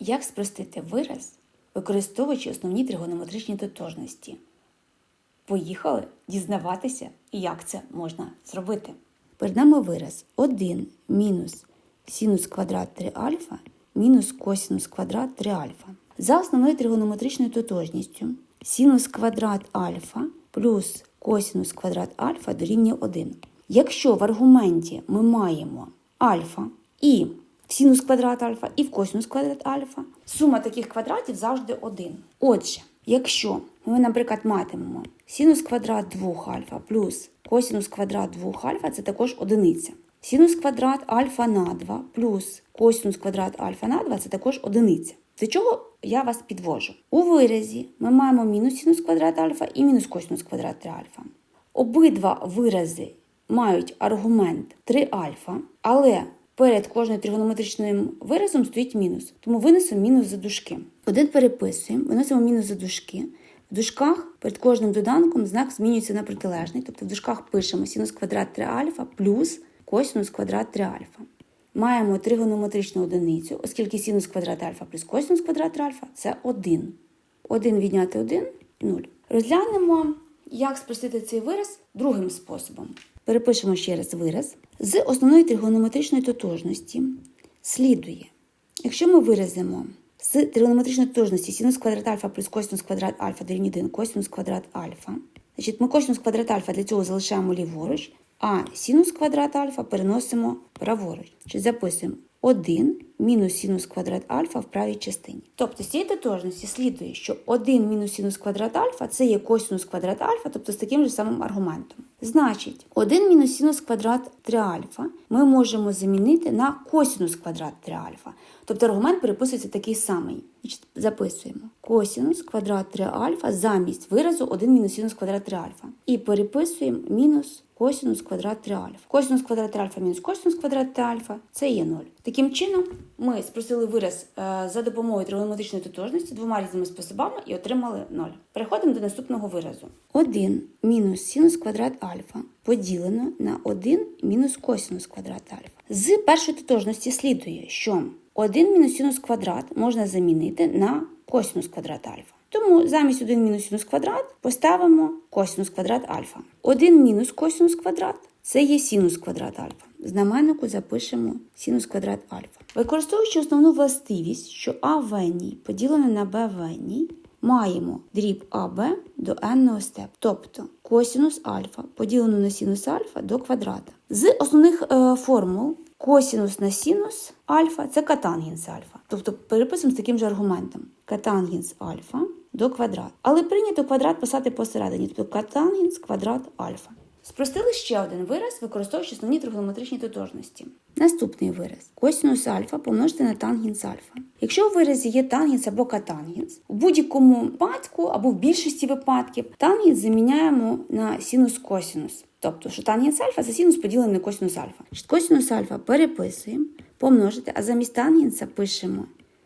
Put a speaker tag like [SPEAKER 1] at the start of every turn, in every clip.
[SPEAKER 1] Як спростити вираз, використовуючи основні тригонометричні тотожності? Поїхали дізнаватися, як це можна зробити. Перед нами вираз 1 мінус синус квадрат 3 альфа мінус косинус квадрат 3 альфа. За основною тригонометричною тотожністю синус квадрат альфа плюс косинус квадрат альфа дорівнює 1. Якщо в аргументі ми маємо альфа і в синус квадрат альфа і в косинус квадрат альфа, сума таких квадратів завжди 1. Отже, якщо ми, наприклад, матимемо синус квадрат 2 альфа плюс косинус квадрат 2 альфа, це також одиниця. Синус квадрат альфа на 2 плюс косинус квадрат альфа на 2 це також одиниця. До чого я вас підвожу? У виразі ми маємо мінус синус квадрат альфа і мінус косинус квадрат 3 альфа. Обидва вирази мають аргумент 3 альфа, але перед кожним тригонометричним виразом стоїть мінус. Тому винесемо мінус за дужки. Один переписуємо, виносимо мінус за дужки. В дужках перед кожним доданком знак змінюється на протилежний. Тобто в дужках пишемо синус квадрат 3 альфа плюс косинус квадрат 3 альфа. Маємо тригонометричну одиницю, оскільки синус квадрат альфа плюс косинус квадрат альфа це 1. 1 відняти 1 – 0. Розглянемо, як спростити цей вираз другим способом. Перепишемо ще раз вираз. З основної тригонометричної тотожності слідує, якщо ми виразимо з тригонометричної тотожності синус квадрат альфа плюс косинус квадрат альфа дорівнює 1 косинус квадрат альфа, значить ми косинус квадрат альфа для цього залишаємо ліворуч, а синус квадрат альфа переносимо праворуч. Записуємо 1 мінус синус квадрат альфа в правій частині. Тобто з цієї тотожності слідує, що 1 мінус синус квадрат альфа це є косинус квадрат альфа, тобто з таким же самим аргументом. Значить, 1 мінус синус квадрат 3 альфа ми можемо замінити на косинус квадрат 3 альфа. Тобто аргумент переписується такий самий. Значить, записуємо косинус квадрат 3 альфа замість виразу 1 мінус синус квадрат 3 альфа. І переписуємо мінус косинус квадрат 3 альфа. Косинус квадрат 3 альфа мінус косинус квадрат 3 альфа це є 0. Таким чином, ми спросили вираз е, за допомогою тригонометричної тотожності двома різними способами і отримали 0. Переходимо до наступного виразу. 1 мінус синус квадрат альфа поділено на 1 мінус косинус квадрат альфа. З першої тотожності слідує, що 1 мінус синус квадрат можна замінити на косинус квадрат альфа. Тому замість 1 мінус синус квадрат поставимо косинус квадрат альфа. 1 мінус косинус квадрат це є синус квадрат альфа. Знаменнику запишемо синус квадрат альфа. Використовуючи основну властивість, що а веній поділено на б веній, маємо дріб АБ до n степ, тобто косинус альфа поділено на синус альфа до квадрата. З основних е, формул косинус на синус альфа це катангенс альфа. Тобто переписуємо з таким же аргументом. Катангенс альфа до квадрата. Але прийнято квадрат писати посередині, тобто катангенс квадрат альфа. Спростили ще один вираз, використовуючи основні тригонометричні тотожності. Наступний вираз косинус альфа помножити на тангенс альфа. Якщо у виразі є тангенс або катангенс, у будь-якому випадку або в більшості випадків тангенс заміняємо на синус косинус. Тобто, що тангенс альфа це синус поділений на косинус альфа. Косинус альфа переписуємо, помножити, а замість тангенса пишемо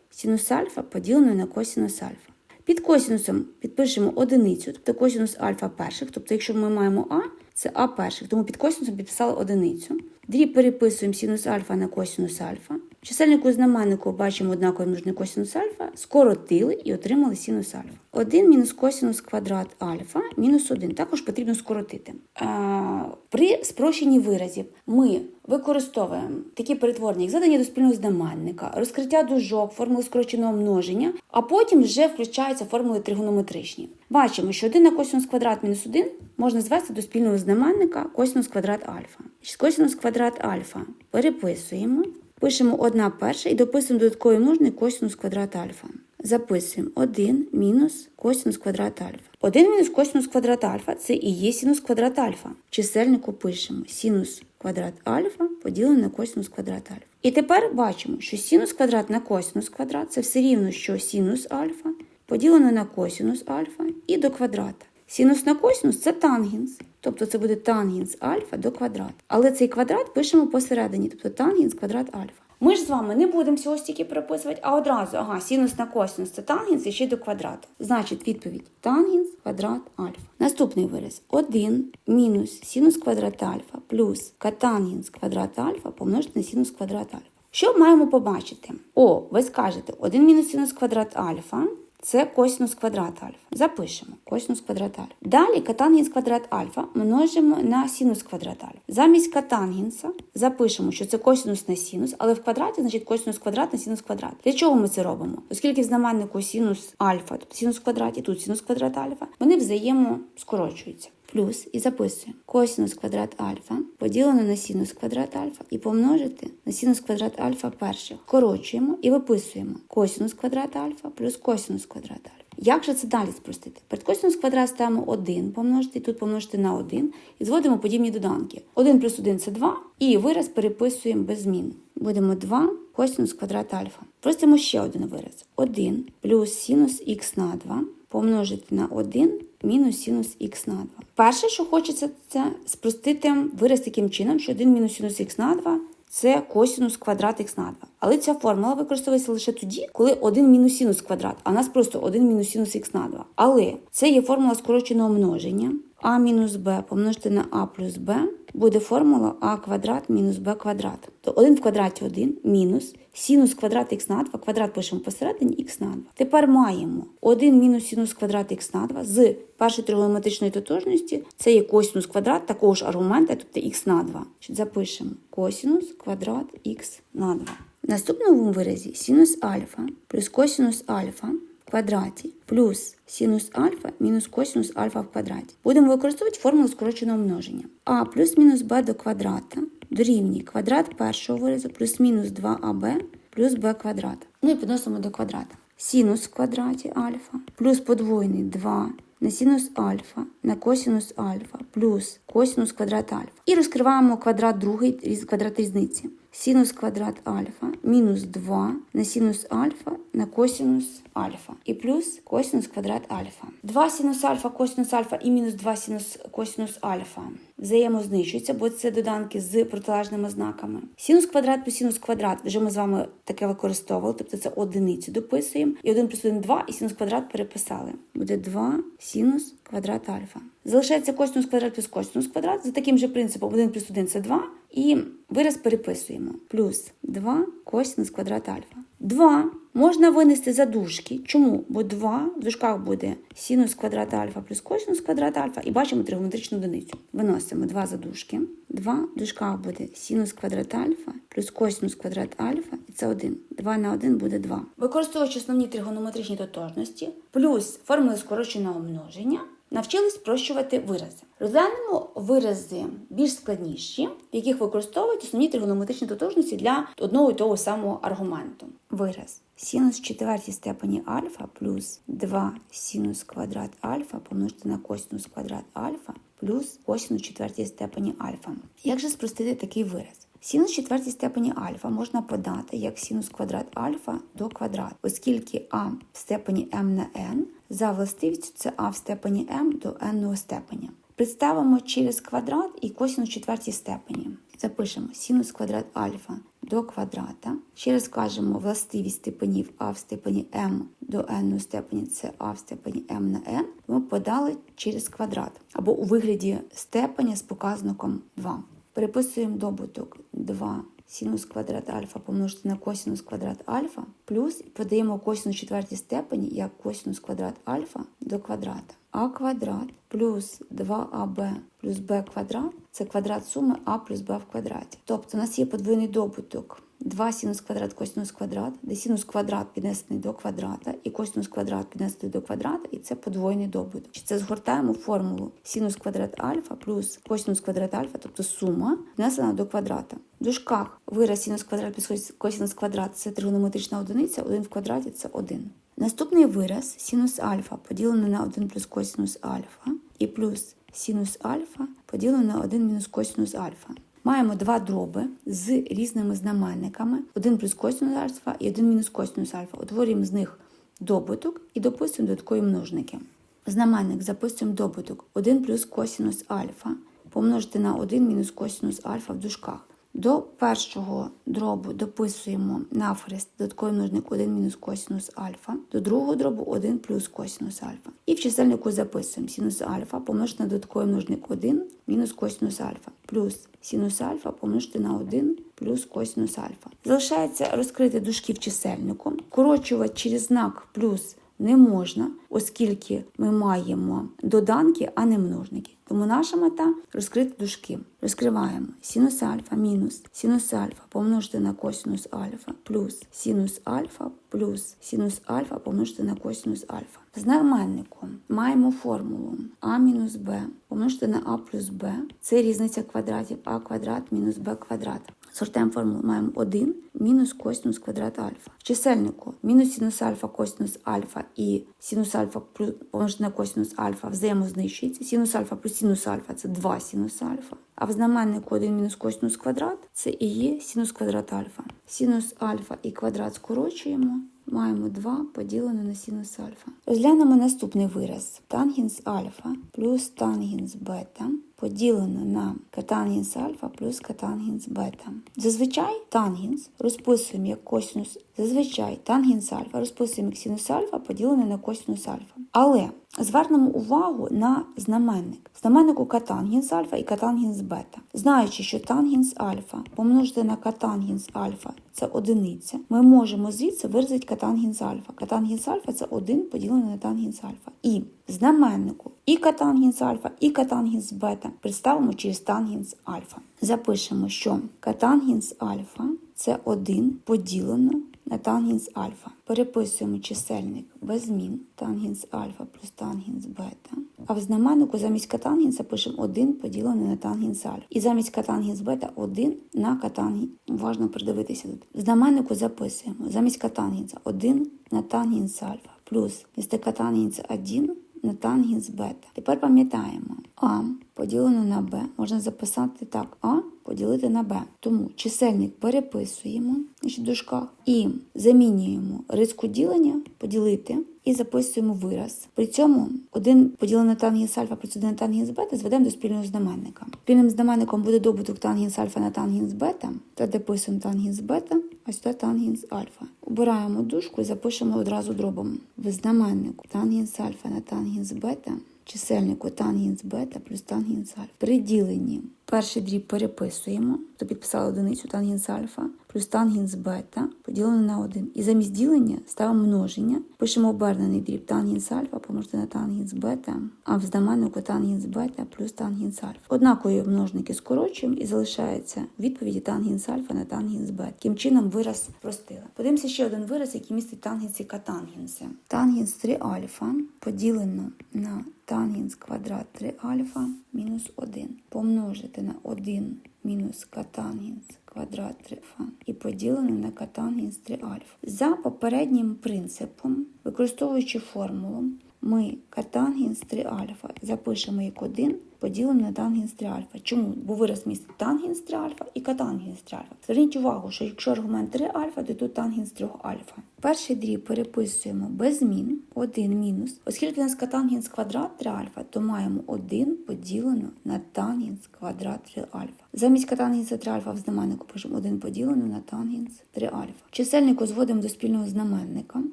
[SPEAKER 1] синус альфа поділений на косинус альфа. Під косінусом підпишемо одиницю, тобто косинус альфа перших. Тобто, якщо ми маємо А, це А перших, тому під косінусом підписали одиницю. Дріб переписуємо синус альфа на косинус альфа. Чисельнику і знаменнику бачимо однаковий множник косинус альфа, скоротили і отримали синус альфа. 1 мінус косинус квадрат альфа мінус 1. Також потрібно скоротити. А, при спрощенні виразів ми використовуємо такі перетворення, як задання до спільного знаменника, розкриття дужок, формули скороченого множення, а потім вже включаються формули тригонометричні. Бачимо, що 1 на косинус квадрат мінус 1 можна звести до спільного знаменника косинус квадрат альфа. Косинус квадрат альфа переписуємо, пишемо 1 перша і дописуємо додатковий множник косинус квадрат альфа. Записуємо 1 мінус косинус квадрат альфа. 1 мінус косинус квадрат альфа це і є синус квадрат альфа. Чисельнику пишемо синус квадрат альфа поділений на косинус квадрат альфа. І тепер бачимо, що синус квадрат на косинус квадрат це все рівно, що синус альфа поділено на косинус альфа і до квадрата. Синус на косинус це тангенс. Тобто це буде тангенс альфа до квадрата. Але цей квадрат пишемо посередині, тобто тангенс квадрат альфа. Ми ж з вами не будемо цього стільки переписувати, а одразу, ага, синус на косинус це тангенс і ще до квадрата. Значить, відповідь тангенс квадрат альфа. Наступний вираз 1 мінус синус квадрат альфа плюс катангенс квадрат альфа помножити на синус квадрат альфа. Що маємо побачити? О, ви скажете, 1 мінус синус квадрат альфа це косинус квадрат альфа. Запишемо косинус квадрат альфа. Далі катангенс квадрат альфа множимо на синус квадрат альфа. Замість катангенса запишемо, що це косинус на синус, але в квадраті значить косинус квадрат на синус квадрат. Для чого ми це робимо? Оскільки в знаменнику синус альфа, тобто синус квадрат і тут синус квадрат альфа, вони взаємоскорочуються. Плюс і записуємо косинус квадрат альфа поділено на синус квадрат альфа і помножити на синус квадрат альфа перших. Корочуємо і виписуємо косинус квадрат альфа плюс косинус квадрат альфа. Як же це далі спростити? Перед косинус квадрат ставимо 1 помножити, тут помножити на 1 і зводимо подібні доданки. 1 плюс 1 це 2, і вираз переписуємо без змін. Будемо 2 косинус квадрат альфа. Простимо ще один вираз. 1 плюс синус х на 2 помножити на 1 мінус синус х на 2. Перше, що хочеться, це спростити вираз таким чином, що 1 мінус синус х на 2 це косінус квадрат х на 2. Але ця формула використовується лише тоді, коли 1 мінус синус квадрат, а в нас просто 1 мінус синус х на 2. Але це є формула скороченого множення. а мінус b помножити на а плюс b буде формула а квадрат мінус b квадрат. То 1 в квадраті 1 мінус синус квадрат х на 2, квадрат пишемо посередині х на 2. Тепер маємо 1 мінус синус квадрат х на 2 з першої тригонометричної тотожності, це є косинус квадрат такого ж аргумента, тобто х на 2. Запишемо косинус квадрат х на 2. В наступному виразі синус альфа плюс косинус альфа квадраті плюс синус альфа мінус косинус альфа в квадраті. Будемо використовувати формулу скороченого множення. А плюс мінус b до квадрата дорівнює квадрат першого виразу плюс мінус 2аб плюс b квадрат. Ну і підносимо до квадрата. Синус в квадраті альфа плюс подвоєний 2 на синус альфа на косинус альфа плюс косинус квадрат альфа. І розкриваємо квадрат другий квадрат різниці. Синус квадрат альфа мінус 2 на синус альфа на косинус альфа і плюс косинус квадрат альфа. 2 синус альфа, косинус альфа і мінус 2 синус косинус альфа взаємознищуються, бо це доданки з протилежними знаками. Синус квадрат плюс синус квадрат, вже ми з вами таке використовували, тобто це одиницю дописуємо. І 1 плюс 1 – 2, і синус квадрат переписали. Буде 2 синус квадрат альфа. Залишається косинус квадрат плюс косинус квадрат. За таким же принципом 1 плюс 1 – це 2. І вираз переписуємо. Плюс 2 косинус квадрат альфа. 2 можна винести за дужки. Чому? Бо 2 в дужках буде синус квадрат альфа плюс косинус квадрат альфа і бачимо тригонометричну одиницю. Виносимо 2 за дужки. 2 в дужках буде синус квадрат альфа плюс косинус квадрат альфа, і це 1. 2 на 1 буде 2. Використовуючи основні тригонометричні тотожності, плюс формули скороченого множення, навчились спрощувати вирази. Розглянемо вирази більш складніші, в яких використовують основні тригонометричні тотожності для одного і того самого аргументу. Вираз синус четвертій степені альфа плюс 2 синус квадрат альфа помножити на косинус квадрат альфа плюс косинус четвертій степені альфа. Як же спростити такий вираз? Синус в четвертій степені альфа можна подати як синус квадрат альфа до квадрату, оскільки а в степені m на n за властивістю це а в степені m до n степеня. Представимо через квадрат і косинус четвертій степені. Запишемо синус квадрат альфа до квадрата. Ще раз кажемо властивість степенів а в степені m до n степені це а в степені m на n. Ми подали через квадрат або у вигляді степеня з показником 2. Переписуємо добуток 2 синус квадрат альфа помножити на косинус квадрат альфа плюс подаємо косинус четвертій степені як косинус квадрат альфа до квадрата. А квадрат плюс 2аб плюс b квадрат це квадрат суми а плюс b в квадраті. Тобто у нас є подвійний добуток 2 синус квадрат косинус квадрат, де синус квадрат піднесений до квадрата і косинус квадрат піднесений до квадрата, і це подвойний добуток. Чи це згортаємо формулу синус квадрат альфа плюс косинус квадрат альфа, тобто сума піднесена до квадрата. В дужках вираз синус квадрат плюс косинус квадрат це тригонометрична одиниця, 1 в квадраті це 1. Наступний вираз синус альфа поділене на 1 плюс косинус альфа і плюс синус альфа поділене на 1 мінус косинус альфа. Маємо два дроби з різними знаменниками: 1 плюс косинус альфа і 1 мінус косинус альфа. Утворюємо з них добуток і дописуємо додаткові множники. Знаменник записуємо добуток 1 плюс косинус альфа помножити на 1 мінус косинус альфа в дужках. До першого дробу дописуємо навхрест додатковий множник 1 мінус косинус альфа, до другого дробу 1 плюс косинус альфа. І в чисельнику записуємо синус альфа помножити на додатковий множник 1 мінус косинус альфа, плюс синус альфа помножити на 1 плюс косинус альфа. Залишається розкрити дужки в чисельнику, скорочувати через знак плюс не можна, оскільки ми маємо доданки, а не множники. Тому наша мета розкрити дужки. Розкриваємо синус альфа мінус синус альфа помножити на косинус альфа плюс синус альфа плюс синус альфа помножити на косинус альфа. В знаменнику маємо формулу а мінус b помножити на а плюс b. Це різниця квадратів а квадрат мінус b квадрат. Сортуємо формулу маємо 1 мінус косинус квадрат альфа. В чисельнику мінус синус альфа косинус альфа і синус альфа плюс помножити на косинус альфа взаємознищується. Синус альфа плюс синус альфа це 2 синус альфа. А в знаменнику 1 мінус косинус квадрат це і є синус квадрат альфа. Синус альфа і квадрат скорочуємо. Маємо 2 поділене на синус альфа. Розглянемо наступний вираз. Тангенс альфа плюс тангенс бета поділено на катангенс альфа плюс катангенс бета. Зазвичай тангенс розписуємо як косинус, зазвичай тангенс альфа розписуємо як синус альфа поділене на косинус альфа. Але звернемо увагу на знаменник. Знаменнику катангенс альфа і катангенс бета. Знаючи, що тангенс альфа помножити на катангенс альфа це одиниця, ми можемо звідси виразити катангенс альфа. Катангенс альфа це 1 поділене на тангенс альфа. І знаменнику і катангенс альфа, і катангенс бета представимо через тангенс альфа. Запишемо, що катангенс альфа це 1 поділено на тангенс альфа. Переписуємо чисельник без змін тангенс альфа плюс тангенс бета. А в знаменнику замість катангенса пишемо 1 поділене на тангенс альфа. І замість катангенс бета 1 на катангенс. Важно придивитися тут. В знаменнику записуємо замість катангенса 1 на тангенс альфа плюс вмісто катангенса 1 на тангенс бета. Тепер пам'ятаємо, А поділено на Б можна записати так, А поділити на Б. Тому чисельник переписуємо в дужках і замінюємо риску ділення, поділити і записуємо вираз. При цьому 1 поділене на тангенс альфа плюс 1 на тангенс бета зведемо до спільного знаменника. Спільним знаменником буде добуток тангенс альфа на тангенс бета, та дописуємо тангенс бета, а сюди тангенс альфа. Обираємо дужку і запишемо одразу дробом. В знаменнику тангенс альфа на тангенс бета, чисельнику тангенс бета плюс тангенс альфа. При діленні перший дріб переписуємо, то підписала одиницю тангенс альфа плюс тангенс бета поділене на 1. І замість ділення ставимо множення, пишемо обернений дріб тангенс альфа помножити на тангенс бета, а в знаменнику тангенс бета плюс тангенс альфа. Однакові множники скорочуємо і залишається відповіді тангенс альфа на тангенс бета. Таким чином вираз простили. Подивимося ще один вираз, який містить тангенс і катангенси. Тангенс 3 альфа поділено на тангенс квадрат 3 альфа мінус 1 помножити на 1 мінус катангенс квадрат 3 альфа і поділене на катангенс 3 альфа. За попереднім принципом, використовуючи формулу, ми катангенс 3 альфа запишемо як 1 поділено на тангенс 3 альфа. Чому? Бо вираз містить тангенс 3 альфа і катангенс 3 альфа. Зверніть увагу, що якщо аргумент 3 альфа, то тут тангенс 3 альфа. Перший дріб переписуємо без змін 1 мінус. Оскільки у нас катангенс квадрат 3 альфа, то маємо 1 поділено на тангенс квадрат 3 альфа. Замість катангенса 3 альфа в знаменнику пишемо 1 поділено на тангенс 3 альфа. Чисельнику зводимо до спільного знаменника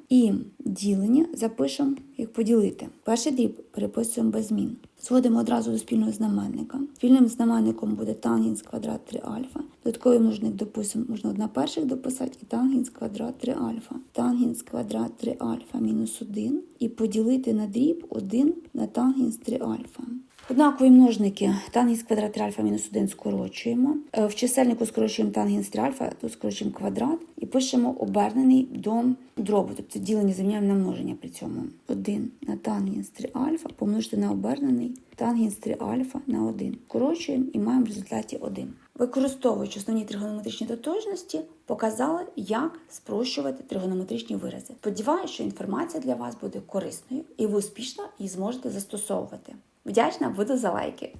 [SPEAKER 1] і ділення запишемо як поділити. Перший дріб переписуємо без змін. Зводимо одразу до спільного знаменника. Спільним знаменником буде тангенс квадрат 3 альфа. Додатковий множник допустимо, можна одна перших дописати і тангенс квадрат 3 альфа. Тангенс квадрат 3 альфа мінус 1 і поділити на дріб 1 на тангенс 3 альфа. Однакові множники тангенс квадрат 3 альфа мінус 1 скорочуємо. Е, В чисельнику скорочуємо тангенс 3 альфа, тут скорочуємо квадрат і пишемо обернений до дробу, тобто ділення заміняємо на множення при цьому. 1 на тангенс 3 альфа помножити на обернений тангенс 3 альфа на 1. Скорочуємо і маємо в результаті 1. Використовуючи основні тригонометричні тотожності, показали, як спрощувати тригонометричні вирази. Сподіваюся, що інформація для вас буде корисною і ви успішно її зможете застосовувати. Вдячна буду за лайки!